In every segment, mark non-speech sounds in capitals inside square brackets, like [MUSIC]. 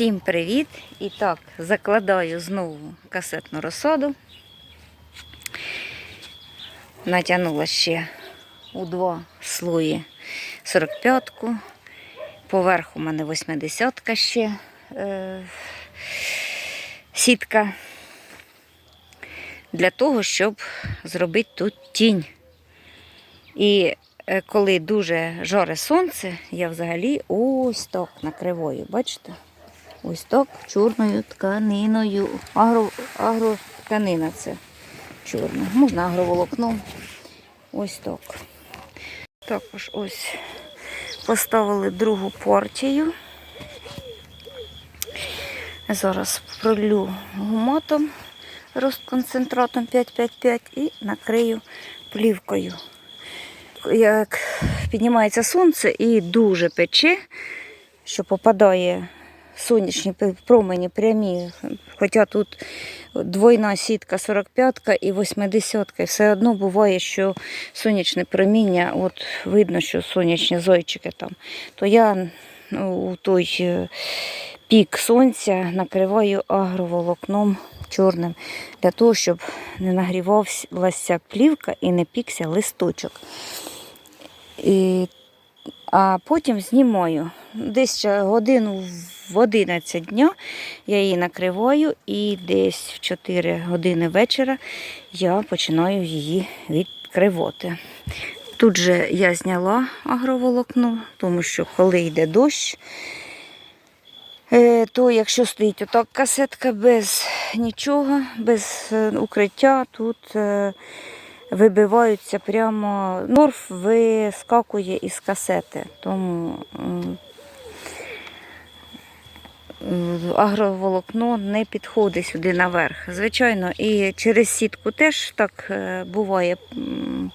Всім привіт! І так, закладаю знову касетну розсаду. Натягнула ще у два слої 45-ку. Поверху у мене 80-ка ще е, сітка. Для того, щоб зробити тут тінь. І е, коли дуже жоре сонце, я взагалі ось так накриваю. Бачите? Ось так чорною тканиною. Агро, агротканина це чорна. Можна агроволокном. Ось так. Також ось поставили другу партію. Зараз пролю гуматом розконцентратом 555 і накрию плівкою. Як піднімається сонце і дуже пече, що попадає сонячні промені прямі. Хоча тут двойна сітка 45-ка і 80-ка. і все одно буває, що сонячне проміння, от видно, що сонячні зойчики там, то я ну, у той е, пік сонця накриваю агроволокном чорним, для того, щоб не нагрівалася плівка і не пікся листочок. І, а потім знімаю. Десь годину в 11 дня я її накриваю і десь в 4 години вечора я починаю її відкривати. Тут же я зняла агроволокно, тому що коли йде дощ, е, то якщо стоїть отак касетка без нічого, без е, укриття, тут е, вибиваються прямо, норф вискакує із касети. Тому агроволокно не підходить сюди наверх. Звичайно, і через сітку теж так е, буває,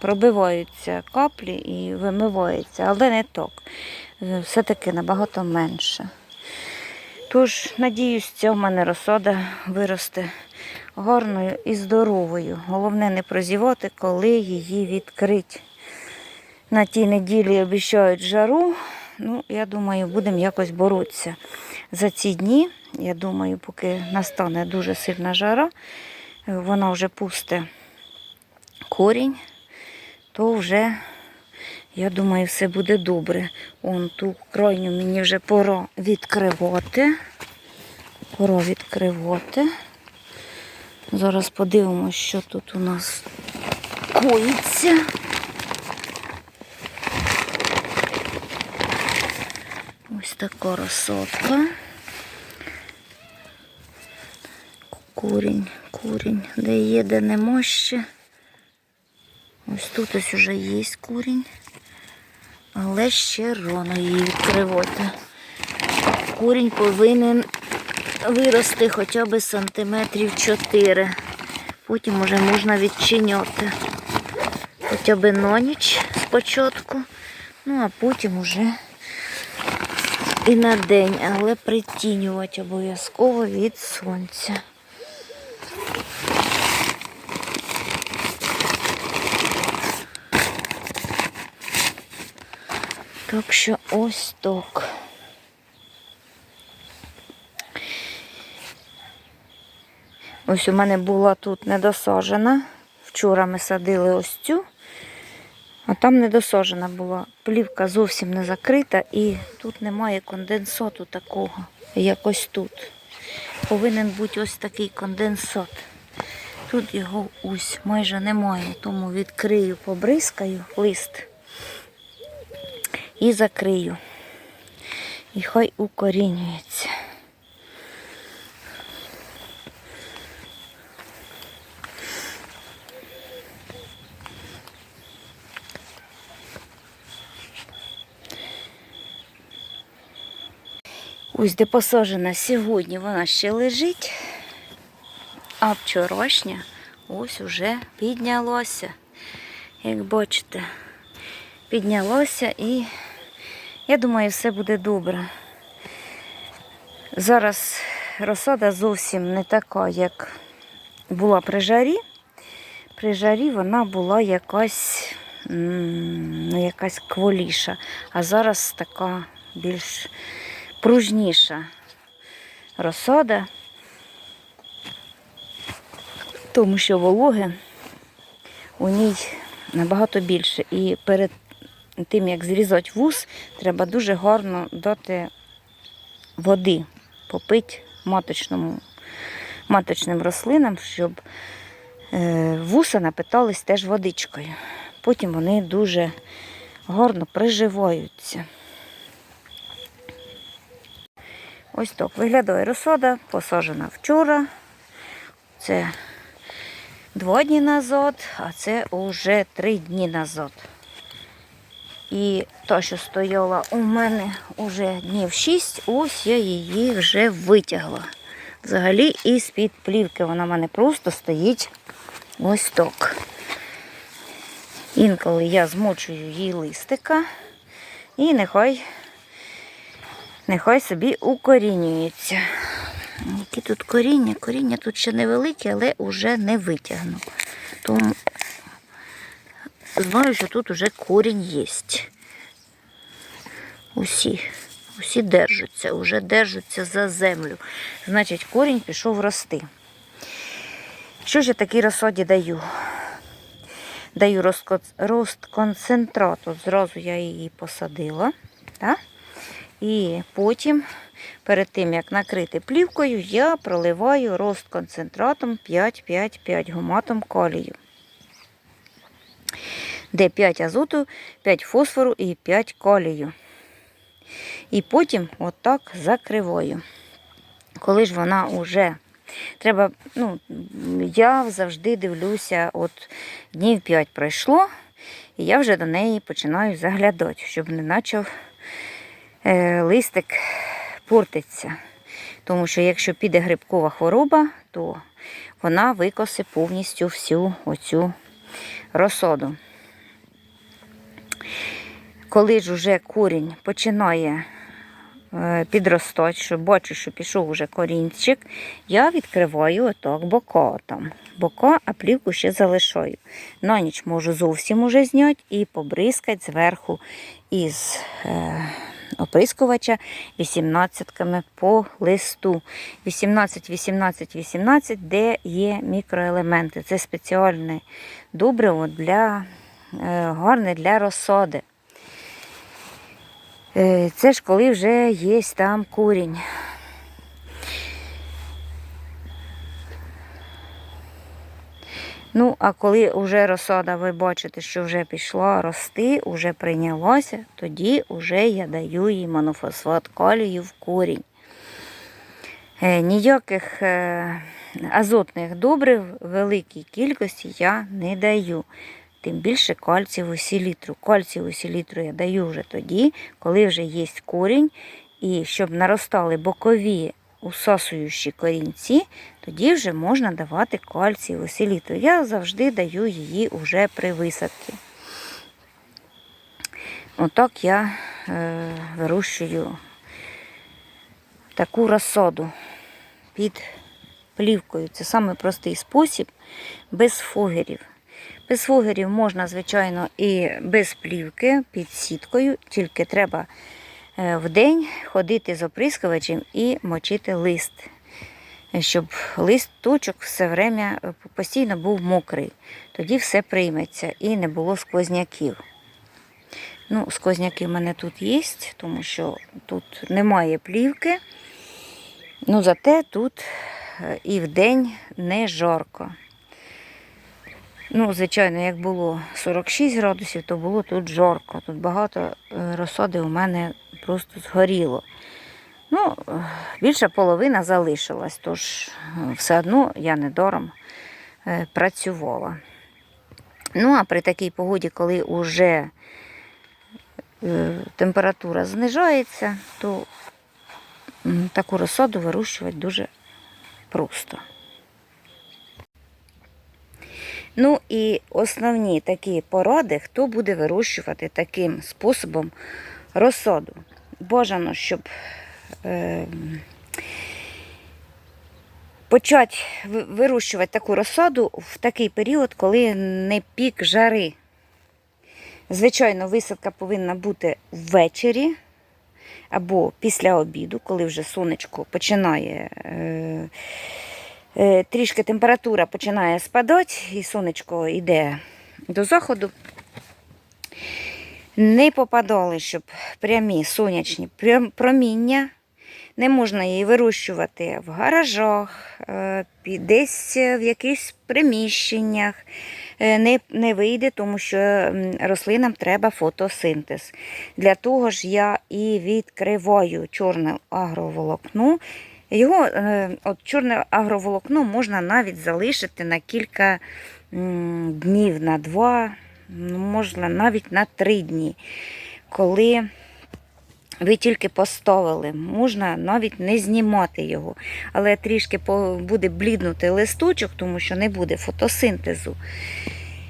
пробиваються каплі і вимиваються, але не так. Все-таки набагато менше. Тож, надіюсь, ця в мене розсада виросте гарною і здоровою. Головне не прозівати, коли її відкрить. На тій неділі обіцяють жару. Ну, я думаю, будемо якось боротися за ці дні. Я думаю, поки настане дуже сильна жара, вона вже пусте корінь, то вже, я думаю, все буде добре. Он ту крайню мені вже пора відкривати. Пора відкривати. Зараз подивимося, що тут у нас коїться. Ось така розсадка. Курінь, курінь, де є, де нема ще. Ось тут ось уже є курінь, але ще рано її відкривати. Курінь повинен вирости хоча б сантиметрів 4. Потім вже можна відчиняти. Хоча б на ніч спочатку, ну а потім уже і на день, але притінювати обов'язково від сонця. Так що ось так. Ось у мене була тут недосаджена. Вчора ми садили ось цю, а там недосаджена була. Плівка зовсім не закрита і тут немає конденсату такого, як ось тут. Повинен бути ось такий конденсат. Тут його ось майже немає, тому відкрию, побризкаю лист і закрию. І хай укорінюється. Ось де посаджена сьогодні вона ще лежить, а вчорашня ось уже піднялося. Як бачите, піднялося і я думаю, все буде добре. Зараз розсада зовсім не така, як була при жарі. При жарі вона була якась, ну, якась кволіша, а зараз така більш пружніша. розсада, тому що вологи у ній набагато більше. І перед тим, як зрізати вус, треба дуже гарно дати води, попити маточному, маточним рослинам, щоб е, вуса напитались теж водичкою. Потім вони дуже гарно приживаються. Ось так виглядає розсада, посаджена вчора. Це два дні назад, а це вже три дні назад. І та, що стояла у мене вже днів 6, ось я її вже витягла. Взагалі із-під плівки вона в мене просто стоїть ось так. Інколи я змочую їй листика і нехай, нехай собі укорінюється. Які тут коріння? Коріння тут ще невелике, але вже не витягну. Тому знаю, що тут уже корінь є. Усі, усі держаться, вже держаться за землю. Значить, корінь пішов рости. Що ж я такій розсаді даю? Даю розконцентрат. От зразу я її посадила. Так? І потім, перед тим як накрити плівкою, я проливаю розконцентратом 5-5-5 гуматом калію. Де 5 азоту, 5 фосфору і 5 калію. І потім отак закриваю. Коли ж вона вже треба, ну, я завжди дивлюся, от днів 5 пройшло, і я вже до неї починаю заглядати, щоб не почав листик портиться. Тому що якщо піде грибкова хвороба, то вона викоси повністю всю оцю розсаду. Коли ж уже корінь починає е, підростати, що бачу, що пішов уже корінчик, я відкриваю отак бока там. Бока, а плівку ще залишаю. На ніч можу зовсім уже зняти і побризкати зверху із е, оприскувача 18-ками по листу. 18, 18, 18, де є мікроелементи. Це спеціальне добриво для, е, гарне для розсади. Е, Це ж коли вже є там курінь. Ну, а коли вже розсада, ви бачите, що вже пішла рости, вже прийнялася, тоді вже я даю їй монофосфат калію в корінь. Е, Ніяких е, азотних добрив в великій кількості я не даю. Тим більше кальцієву селітру. Кальцієву селітру я даю вже тоді, коли вже є корінь, і щоб наростали бокові усасуючі корінці, тоді вже можна давати кальцієву селітру. Я завжди даю її вже при висадці. Отак я е, вирощую таку розсаду під плівкою. Це самий простий спосіб без фогерів. Без фогерів можна, звичайно, і без плівки під сіткою, тільки треба е, в день ходити з оприскувачем і мочити лист, щоб листочок все время е, постійно був мокрий. Тоді все прийметься і не було сквозняків. Ну, сквозняки в мене тут є, тому що тут немає плівки. Ну, зате тут е, і вдень не жарко. Ну, звичайно, як було 46 градусів, то було тут жарко. Тут багато е, розсади у мене просто згоріло. Ну, е, більша половина залишилась, тож е, все одно я недаром е, працювала. Ну, а при такій погоді, коли вже е, температура знижається, то таку розсаду вирощувати дуже просто. Ну і основні такі поради, хто буде вирощувати таким способом розсаду. Бажано, щоб почати вирощувати таку розсаду в такий період, коли не пік жари. Звичайно, висадка повинна бути ввечері, або після обіду, коли вже сонечко починає. Е, е, трішки температура починає спадати, і сонечко йде до заходу. Не попадали, щоб прямі сонячні проміння. Не можна її вирощувати в гаражах, е, десь в якихось приміщеннях. Е, Не, не вийде, тому що рослинам треба фотосинтез. Для того ж я і відкриваю чорне агроволокно. Його, е, от чорне агроволокно можна навіть залишити на кілька днів, на два, можна навіть на три дні. Коли ви тільки поставили, можна навіть не знімати його, але трішки буде бліднути листочок, тому що не буде фотосинтезу.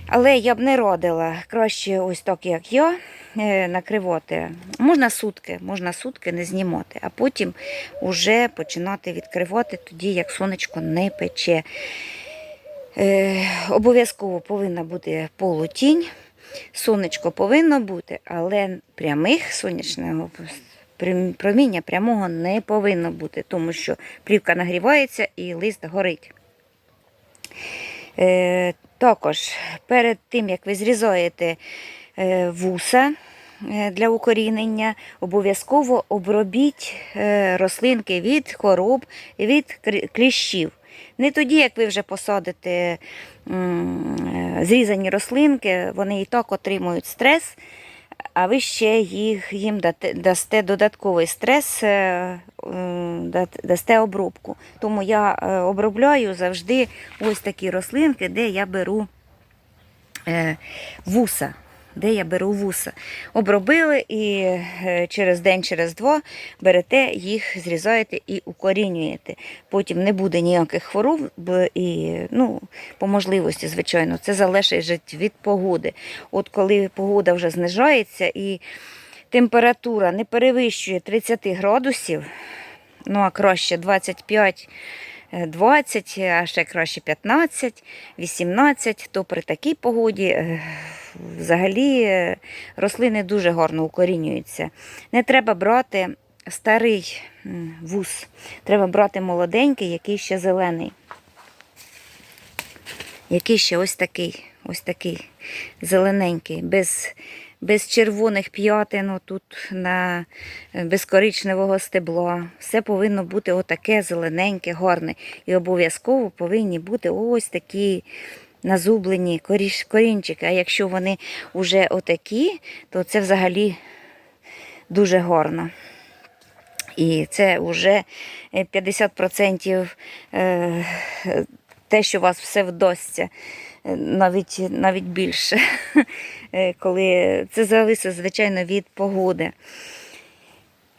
Але я б не радила краще ось так, як я, е, накривати. Можна сутки, можна сутки не знімати, а потім вже починати відкривати тоді, як сонечко не пече. Е, обов'язково повинна бути полутінь. Сонечко повинно бути, але прямих сонячного проміння прямого не повинно бути, тому що плівка нагрівається і лист горить. Е, також перед тим, як ви зрізаєте е, вуса для укорінення, обов'язково обробіть рослинки від хвороб, від кліщів. Не тоді, як ви вже посадите е, зрізані рослинки, вони і так отримують стрес, а ви ще їх, їм дасте додатковий стрес, е, дасте обробку. Тому я е, обробляю завжди ось такі рослинки, де я беру вуса. Де я беру вуса. Обробили і е, через день, через два берете їх, зрізаєте і укорінюєте. Потім не буде ніяких хвороб і ну, по можливості, звичайно, це залежить від погоди. От коли погода вже знижається і температура не перевищує 30 градусів, ну а краще 25. е, 20, а ще краще 15, 18, то при такій погоді е, взагалі рослини дуже гарно укорінюються. Не треба брати старий вуз, треба брати молоденький, який ще зелений. Який ще ось такий, ось такий зелененький, без, без червоних п'ятин тут на е, без коричневого стебла. Все повинно бути отаке зелененьке, гарне. І обов'язково повинні бути ось такі назублені коріш, корінчики. А якщо вони вже отакі, то це взагалі дуже гарно. І це вже е, 50% е, те, що у вас все вдасться, е, навіть, навіть більше. [LAUGHS] Е, Коли це залежить, звичайно, від погоди.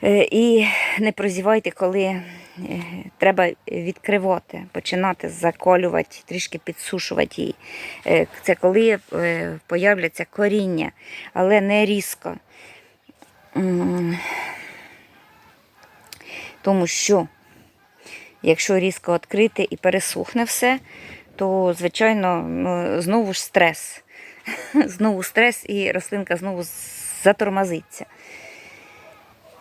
Е, І не прозівайте, коли е, треба відкривати, починати заколювати, трішки підсушувати її. Е, Це коли е, появляться коріння, але не різко. Тому що, якщо різко відкрити і пересухне все, то, звичайно, знову ж стрес. [LAUGHS] Знову стрес і рослинка знову затормозиться.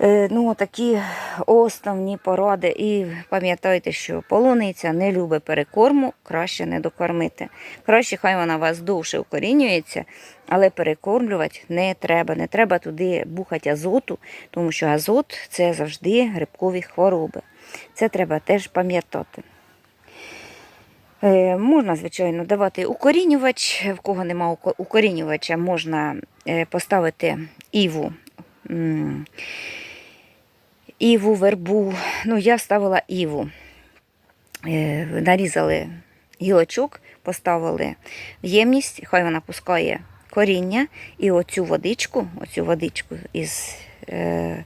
Е, Ну, такі основні поради. І пам'ятайте, що полуниця не любить перекорму, краще не докормити. Краще, хай вона у вас довше укорінюється, але перекормлювати не треба. Не треба туди бухати азоту, тому що азот це завжди грибкові хвороби. Це треба теж пам'ятати. Е, Можна, звичайно, давати укорінювач. В кого немає укорінювача, можна е, поставити іву. Іву, вербу. Ну, я ставила іву. Е, Нарізали гілочок, поставили в ємність, хай вона пускає коріння, і оцю водичку, оцю водичку із е,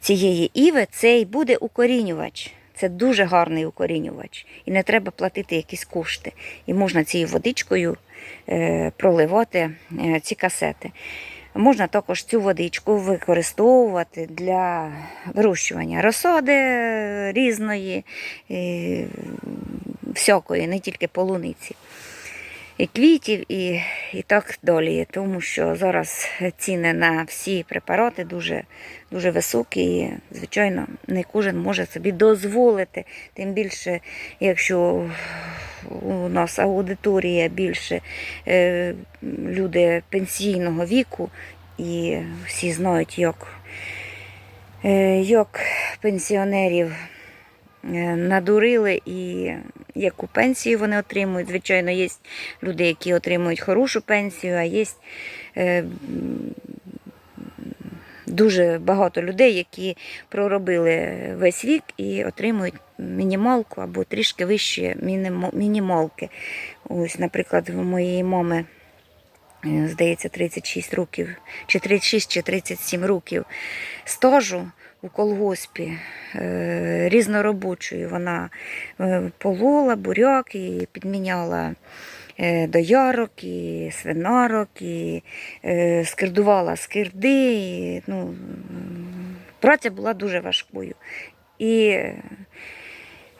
цієї іви, це й буде укорінювач. Це дуже гарний укорінювач. І не треба платити якісь кошти. І можна цією водичкою е, проливати е, ці касети. Можна також цю водичку використовувати для вирощування розсади різної, е, всякої, не тільки полуниці. І квітів, і, і так далі. Тому що зараз ціни на всі препарати дуже, дуже високі. І, звичайно, не кожен може собі дозволити. Тим більше, якщо у нас аудиторія більше е, люди пенсійного віку, і всі знають, як, е, як пенсіонерів е, надурили і яку пенсію вони отримують. Звичайно, є люди, які отримують хорошу пенсію, а є е, дуже багато людей, які проробили весь вік і отримують мінімалку або трішки вище мінімалки. Ось, наприклад, у моєї мами. е, Здається, 36 років, чи 36, чи 37 років стажу у колгоспі е, різноробочою. Вона е, полола буряк і підміняла е, доярок, і свинарок, і скирдувала скирди. І, ну, праця була дуже важкою. І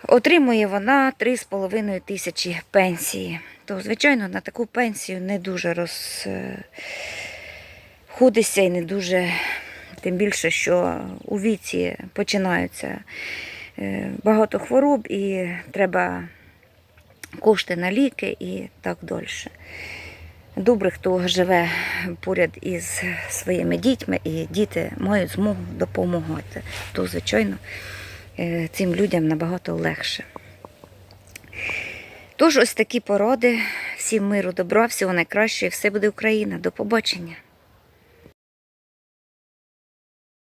отримує вона 3,5 тисячі пенсії. То, звичайно, на таку пенсію не дуже розходишся і не дуже, тим більше, що у віці починаються е, багато хвороб і треба кошти на ліки і так далі. Добре, хто живе поряд із своїми дітьми, і діти мають змогу допомагати, то, звичайно, е, цим людям набагато легше. Тож ось такі поради. Всім миру, добра, всього найкращого, і все буде Україна. До побачення.